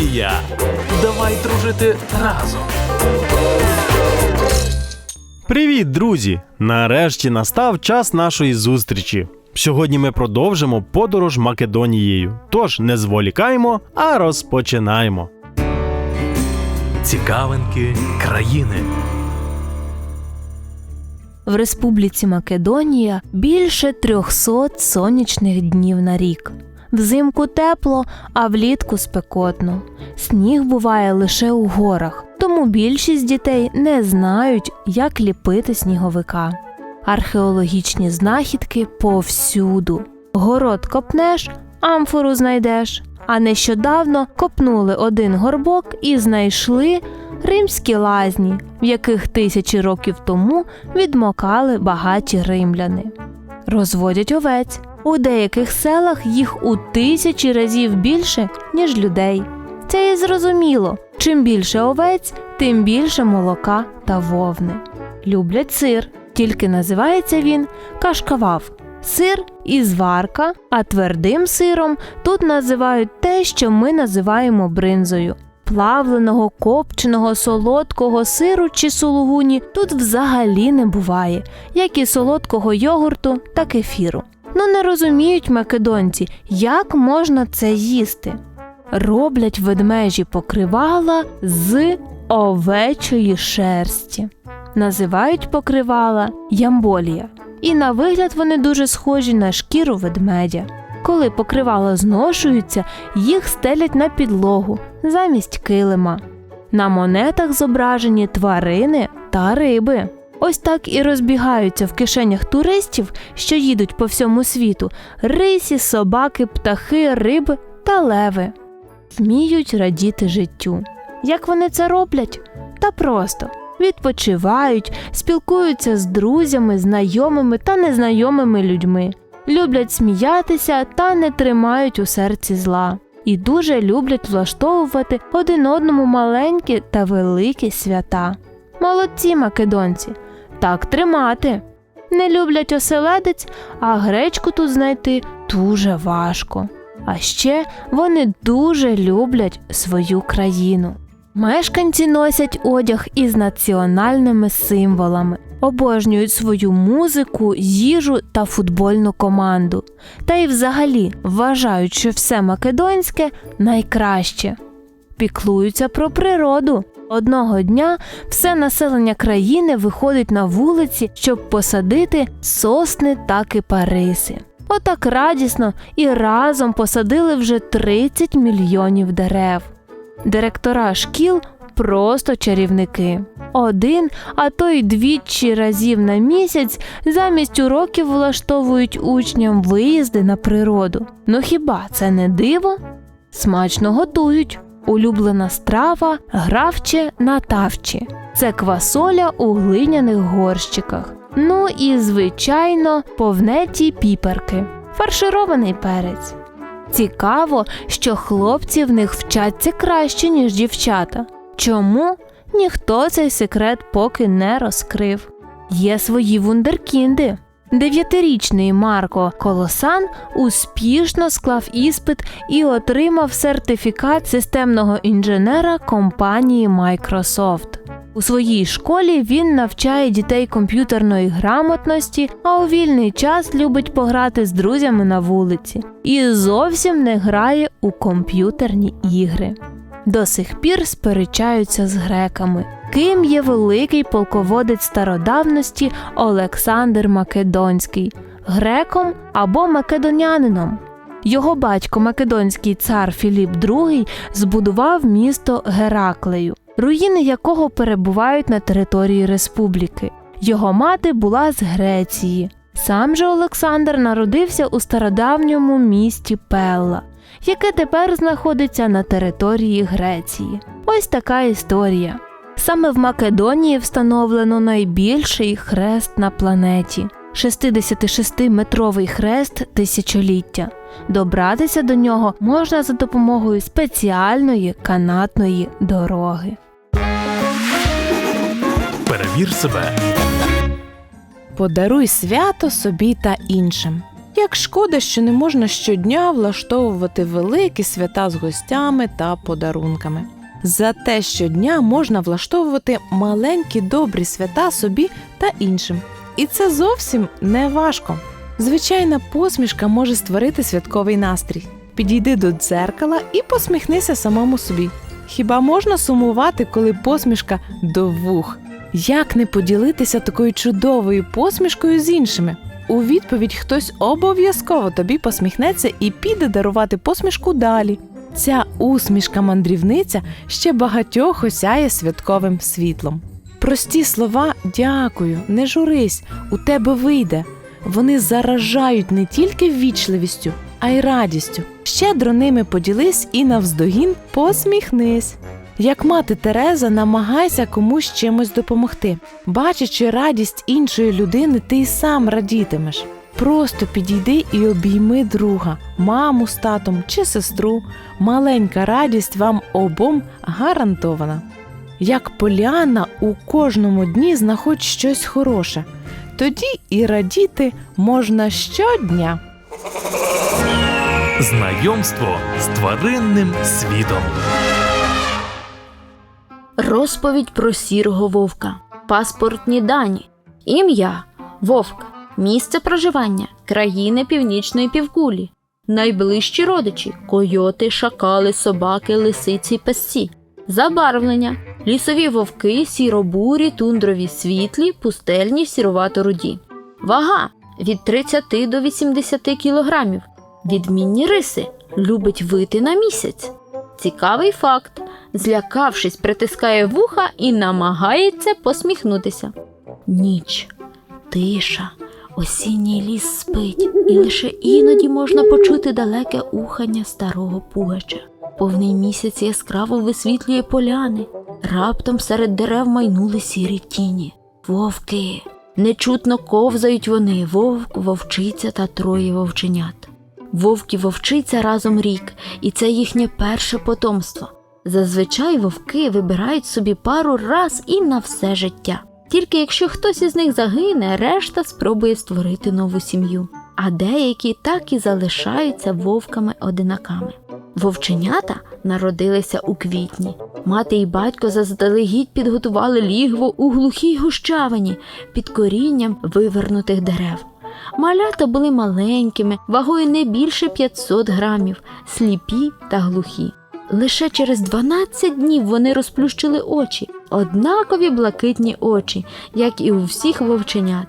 Македонія. Давай дружити разом. Привіт, друзі! Нарешті настав час нашої зустрічі. Сьогодні ми продовжимо подорож Македонією. Тож не зволікаємо, а розпочинаємо. Цікавинки країни. В Республіці Македонія більше 300 сонячних днів на рік. Взимку тепло, а влітку спекотно. Сніг буває лише у горах, тому більшість дітей не знають, як ліпити сніговика. Археологічні знахідки повсюду. Город копнеш, амфору знайдеш. А нещодавно копнули один горбок і знайшли римські лазні, в яких тисячі років тому відмокали багаті римляни. Розводять овець. У деяких селах їх у тисячі разів більше, ніж людей. Це і зрозуміло. Чим більше овець, тим більше молока та вовни. Люблять сир, тільки називається він кашкавав. Сир і зварка, а твердим сиром тут називають те, що ми називаємо бринзою. Плавленого, копченого, солодкого сиру чи сулугуні тут взагалі не буває, як і солодкого йогурту та кефіру. Ну не розуміють македонці, як можна це їсти. Роблять ведмежі покривала з овечої шерсті. Називають покривала ямболія. І на вигляд вони дуже схожі на шкіру ведмедя. Коли покривала зношуються, їх стелять на підлогу замість килима. На монетах зображені тварини та риби. Ось так і розбігаються в кишенях туристів, що їдуть по всьому світу, рисі, собаки, птахи, риби та леви. Вміють радіти життю. Як вони це роблять? Та просто відпочивають, спілкуються з друзями, знайомими та незнайомими людьми, люблять сміятися та не тримають у серці зла. І дуже люблять влаштовувати один одному маленькі та великі свята. Молодці македонці, так тримати. Не люблять оселедець, а гречку тут знайти дуже важко. А ще вони дуже люблять свою країну. Мешканці носять одяг із національними символами, обожнюють свою музику, їжу та футбольну команду. Та й взагалі вважають, що все македонське найкраще. Піклуються про природу. Одного дня все населення країни виходить на вулиці, щоб посадити сосни та кипариси. Отак радісно і разом посадили вже 30 мільйонів дерев. Директора шкіл просто чарівники. Один, а то й двічі разів на місяць замість уроків влаштовують учням виїзди на природу. Ну хіба це не диво? Смачно готують. Улюблена страва гравче на тавчі. Це квасоля у глиняних горщиках. Ну і, звичайно, повнеті піперки, фарширований перець. Цікаво, що хлопці в них вчаться краще, ніж дівчата. Чому? Ніхто цей секрет поки не розкрив. Є свої вундеркінди. Дев'ятирічний Марко Колосан успішно склав іспит і отримав сертифікат системного інженера компанії Microsoft. У своїй школі він навчає дітей комп'ютерної грамотності, а у вільний час любить пограти з друзями на вулиці і зовсім не грає у комп'ютерні ігри. До сих пір сперечаються з греками, ким є великий полководець стародавності Олександр Македонський греком або македонянином. Його батько Македонський цар Філіп II збудував місто Гераклею, руїни якого перебувають на території республіки. Його мати була з Греції. Сам же Олександр народився у стародавньому місті Пелла, яке тепер знаходиться на території Греції. Ось така історія. Саме в Македонії встановлено найбільший хрест на планеті 66-метровий хрест тисячоліття. Добратися до нього можна за допомогою спеціальної канатної дороги. Перевір себе. Подаруй свято собі та іншим. Як шкода, що не можна щодня влаштовувати великі свята з гостями та подарунками. Зате щодня можна влаштовувати маленькі добрі свята собі та іншим. І це зовсім не важко. Звичайна посмішка може створити святковий настрій. Підійди до дзеркала і посміхнися самому собі. Хіба можна сумувати, коли посмішка до вух? Як не поділитися такою чудовою посмішкою з іншими? У відповідь хтось обов'язково тобі посміхнеться і піде дарувати посмішку далі. Ця усмішка мандрівниця ще багатьох осяє святковим світлом. Прості слова дякую, не журись, у тебе вийде. Вони заражають не тільки ввічливістю, а й радістю. Щедро ними поділись і навздогін посміхнись. Як мати Тереза, намагайся комусь чимось допомогти. Бачачи радість іншої людини, ти й сам радітимеш. Просто підійди і обійми друга, маму з татом чи сестру. Маленька радість вам обом гарантована. Як Поліанна у кожному дні знаходь щось хороше, тоді і радіти можна щодня. Знайомство з тваринним світом. Розповідь про сірого вовка. Паспортні дані. Ім'я Вовк. Місце проживання країни Північної півкулі. Найближчі родичі койоти, шакали, собаки, лисиці, песці. Забарвлення лісові вовки, сіробурі, тундрові світлі, пустельні, сірувато-руді. Вага від 30 до 80 кілограмів. Відмінні риси любить вити на місяць. Цікавий факт. Злякавшись, притискає вуха і намагається посміхнутися. Ніч, тиша, осінній ліс спить, і лише іноді можна почути далеке ухання старого пугача. Повний місяць яскраво висвітлює поляни. Раптом серед дерев майнули сірі тіні. Вовки. Нечутно ковзають вони вовк, вовчиця та троє вовченят. Вовк і вовчиця разом рік, і це їхнє перше потомство. Зазвичай вовки вибирають собі пару раз і на все життя. Тільки якщо хтось із них загине, решта спробує створити нову сім'ю. А деякі так і залишаються вовками-одинаками. Вовченята народилися у квітні. Мати і батько заздалегідь підготували лігво у глухій гущавині під корінням вивернутих дерев. Малята були маленькими, вагою не більше 500 грамів, сліпі та глухі. Лише через 12 днів вони розплющили очі, однакові блакитні очі, як і у всіх вовченят.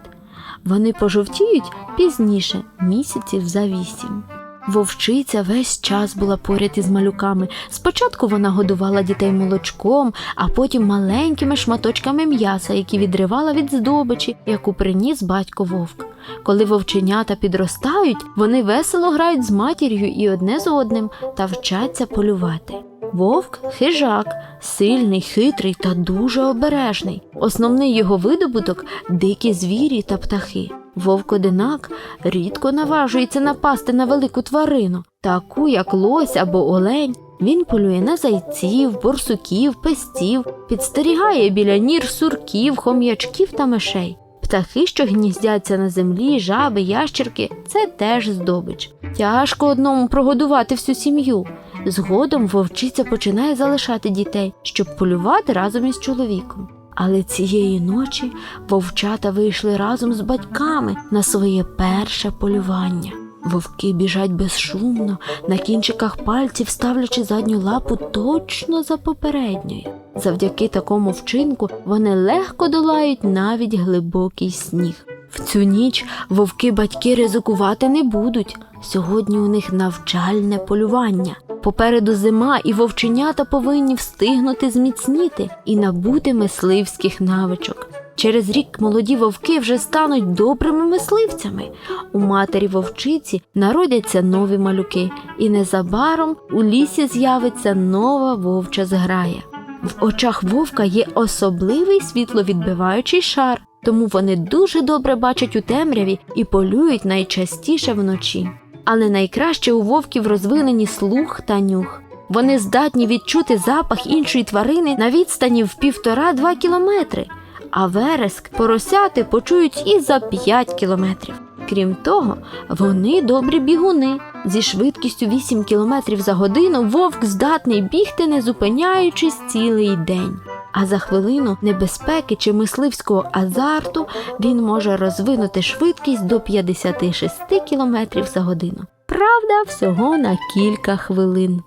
Вони пожовтіють пізніше, місяців за вісім. Вовчиця весь час була поряд із малюками. Спочатку вона годувала дітей молочком, а потім маленькими шматочками м'яса, які відривала від здобичі, яку приніс батько вовк. Коли вовченята підростають, вони весело грають з матір'ю і одне з одним та вчаться полювати. Вовк хижак, сильний, хитрий та дуже обережний. Основний його видобуток дикі звірі та птахи. Вовк-одинак рідко наважується напасти на велику тварину, таку як лось або олень. Він полює на зайців, борсуків, пестів, підстерігає біля нір сурків, хом'ячків та мишей. Птахи, що гніздяться на землі, жаби, ящерки це теж здобич. Тяжко одному прогодувати всю сім'ю. Згодом вовчиця починає залишати дітей, щоб полювати разом із чоловіком. Але цієї ночі вовчата вийшли разом з батьками на своє перше полювання. Вовки біжать безшумно, на кінчиках пальців ставлячи задню лапу точно за попередньою. Завдяки такому вчинку вони легко долають навіть глибокий сніг. В цю ніч вовки батьки ризикувати не будуть. Сьогодні у них навчальне полювання. Попереду зима, і вовченята повинні встигнути зміцніти і набути мисливських навичок. Через рік молоді вовки вже стануть добрими мисливцями. У матері вовчиці народяться нові малюки, і незабаром у лісі з'явиться нова вовча зграя. В очах вовка є особливий світловідбиваючий шар, тому вони дуже добре бачать у темряві і полюють найчастіше вночі. Але найкраще у вовків розвинені слух та нюх. Вони здатні відчути запах іншої тварини на відстані в півтора-два кілометри, а вереск поросяти почують і за п'ять кілометрів. Крім того, вони добрі бігуни. Зі швидкістю 8 км за годину вовк здатний бігти, не зупиняючись цілий день. А за хвилину небезпеки чи мисливського азарту він може розвинути швидкість до 56 км за годину. Правда, всього на кілька хвилин.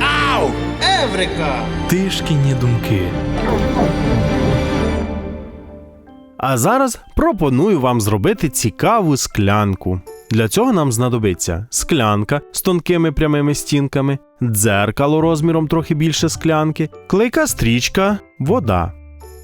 Ау! Еврика! Тишкіні думки. А зараз пропоную вам зробити цікаву склянку. Для цього нам знадобиться склянка з тонкими прямими стінками, дзеркало розміром трохи більше склянки, клейка стрічка, вода.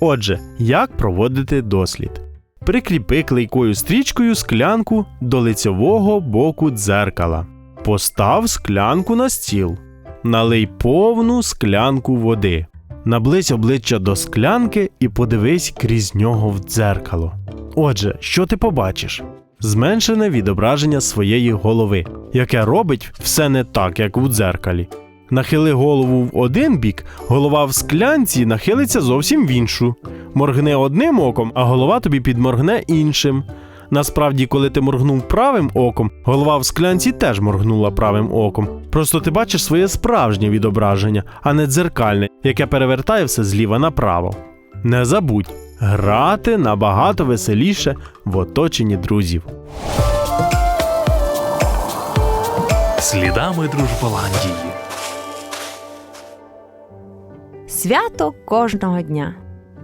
Отже, як проводити дослід? Прикріпи клейкою стрічкою склянку до лицьового боку дзеркала. Постав склянку на стіл. Налий повну склянку води. Наблизь обличчя до склянки і подивись крізь нього в дзеркало. Отже, що ти побачиш? Зменшене відображення своєї голови, яке робить все не так, як у дзеркалі. Нахили голову в один бік, голова в склянці нахилиться зовсім в іншу. Моргни одним оком, а голова тобі підморгне іншим. Насправді, коли ти моргнув правим оком, голова в склянці теж моргнула правим оком. Просто ти бачиш своє справжнє відображення, а не дзеркальне, яке перевертає все зліва направо. Не забудь, грати набагато веселіше в оточенні друзів. Слідами Дружболандії. Свято кожного дня.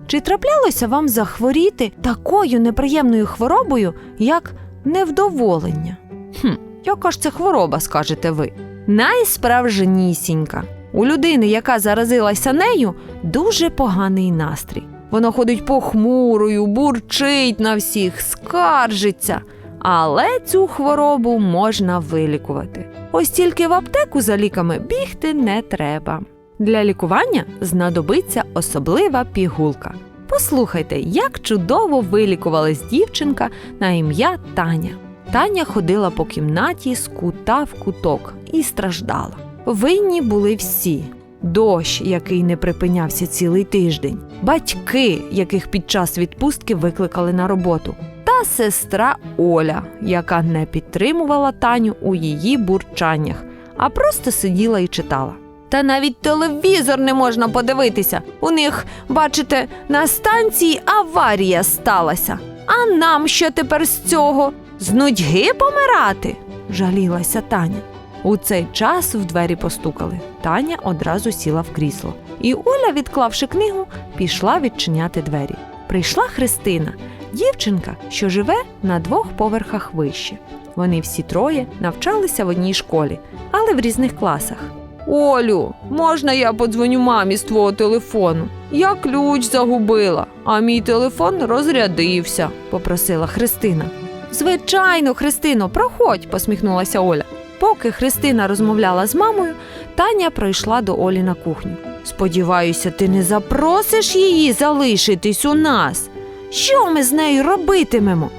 Чи траплялося вам захворіти такою неприємною хворобою, як невдоволення? Хм, яка ж це хвороба, скажете ви? Найсправжнісінька. У людини, яка заразилася нею, дуже поганий настрій. Вона ходить похмурою, бурчить на всіх, скаржиться. Але цю хворобу можна вилікувати. Ось тільки в аптеку за ліками бігти не треба. Для лікування знадобиться особлива пігулка. Послухайте, як чудово вилікувалась дівчинка на ім'я Таня. Таня ходила по кімнаті з кута в куток і страждала. Винні були всі: дощ, який не припинявся цілий тиждень, батьки, яких під час відпустки викликали на роботу, та сестра Оля, яка не підтримувала Таню у її бурчаннях, а просто сиділа і читала. Та навіть телевізор не можна подивитися. У них, бачите, на станції аварія сталася. А нам що тепер з цього? З нудьги помирати? жалілася Таня. У цей час в двері постукали. Таня одразу сіла в крісло. І Оля, відклавши книгу, пішла відчиняти двері. Прийшла Христина, дівчинка, що живе на двох поверхах вище. Вони всі троє навчалися в одній школі, але в різних класах. Олю, можна я подзвоню мамі з твого телефону? Я ключ загубила, а мій телефон розрядився, попросила Христина. Звичайно, Христино, проходь, посміхнулася Оля. Поки Христина розмовляла з мамою, Таня пройшла до Олі на кухню. Сподіваюся, ти не запросиш її залишитись у нас. Що ми з нею робитимемо?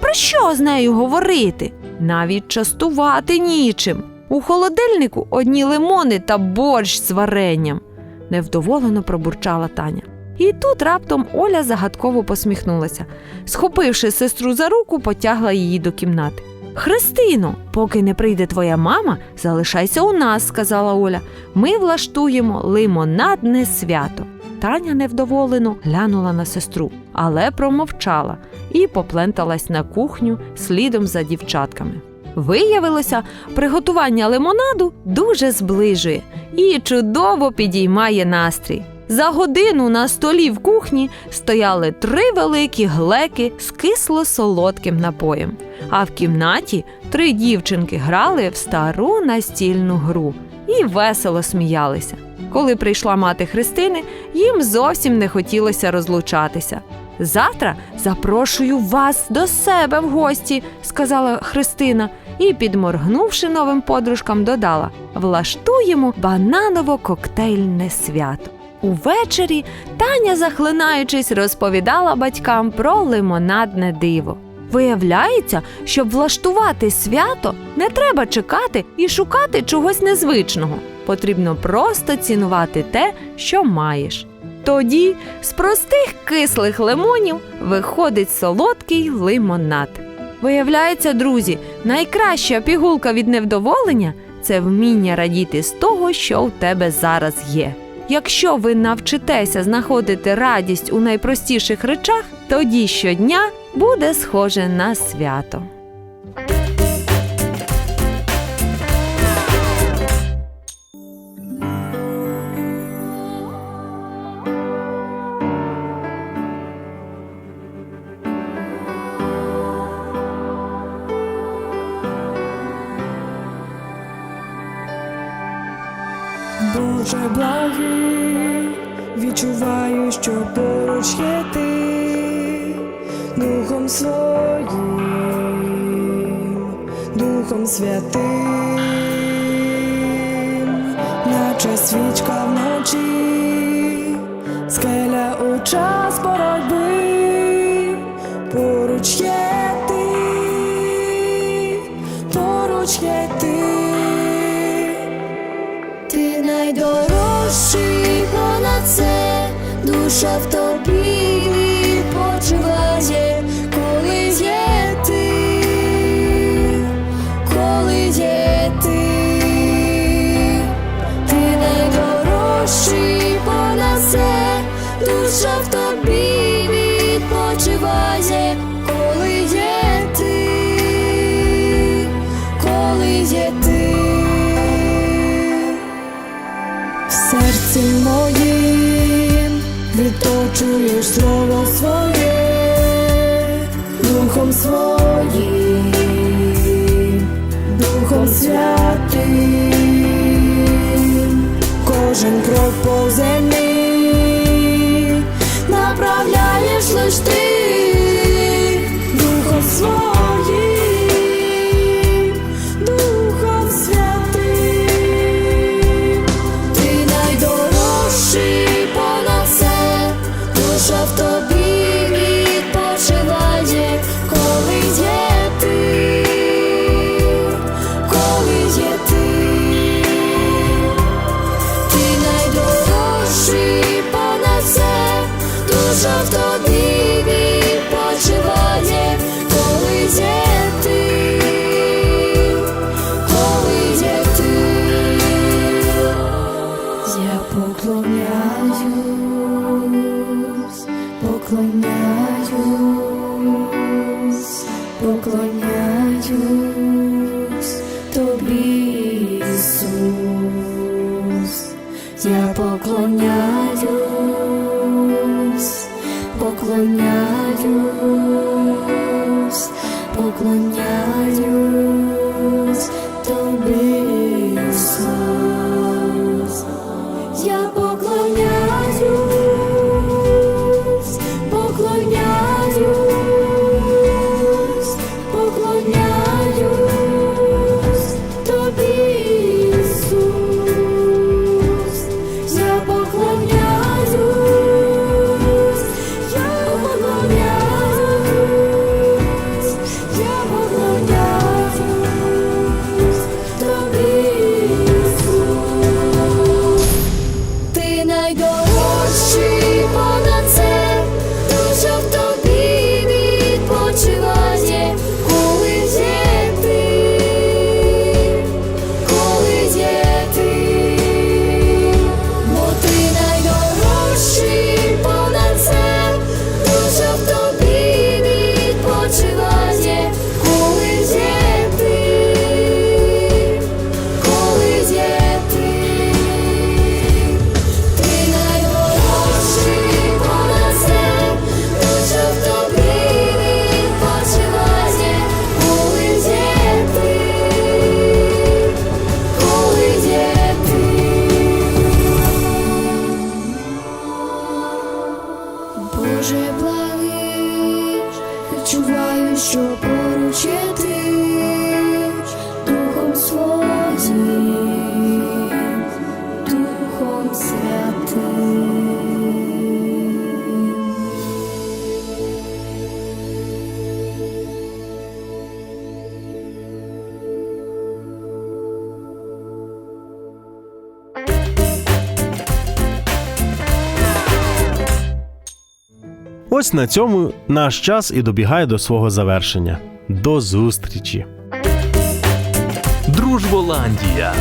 Про що з нею говорити? Навіть частувати нічим. У холодильнику одні лимони та борщ з варенням, невдоволено пробурчала Таня. І тут раптом Оля загадково посміхнулася. Схопивши сестру за руку, потягла її до кімнати. Христино, поки не прийде твоя мама, залишайся у нас, сказала Оля. Ми влаштуємо лимонадне свято. Таня невдоволено глянула на сестру, але промовчала і попленталась на кухню слідом за дівчатками. Виявилося, приготування лимонаду дуже зближує і чудово підіймає настрій. За годину на столі в кухні стояли три великі глеки з кисло-солодким напоєм. А в кімнаті три дівчинки грали в стару настільну гру і весело сміялися. Коли прийшла мати Христини, їм зовсім не хотілося розлучатися. Завтра запрошую вас до себе в гості, сказала Христина, і, підморгнувши новим подружкам, додала: влаштуємо бананово-коктейльне свято. Увечері Таня, захлинаючись, розповідала батькам про лимонадне диво. Виявляється, щоб влаштувати свято, не треба чекати і шукати чогось незвичного. Потрібно просто цінувати те, що маєш. Тоді з простих кислих лимонів виходить солодкий лимонад. Виявляється, друзі, найкраща пігулка від невдоволення це вміння радіти з того, що у тебе зараз є. Якщо ви навчитеся знаходити радість у найпростіших речах, тоді щодня буде схоже на свято. Своїм, Духом святим, наче свічка вночі, скеля у час боротьби, поруч є ти, поруч є ти. Ти найдорожчий понад це, душа в тобі понад це, душа в тобі відпочиває, коли є ти, коли є ти. В серці моїм відточуєш слово своє, Духом своїм, кожен крок по землі. Направляєш лиш ти, Я поклоняюсь, поклоняюсь, поклоняюсь тобі, Ісус. Я поклоняюсь, поклоняюсь, поклоняюсь поруч ти, Духом своїм, Духом святим. Ось на цьому наш час і добігає до свого завершення. До зустрічі! Дружболандія.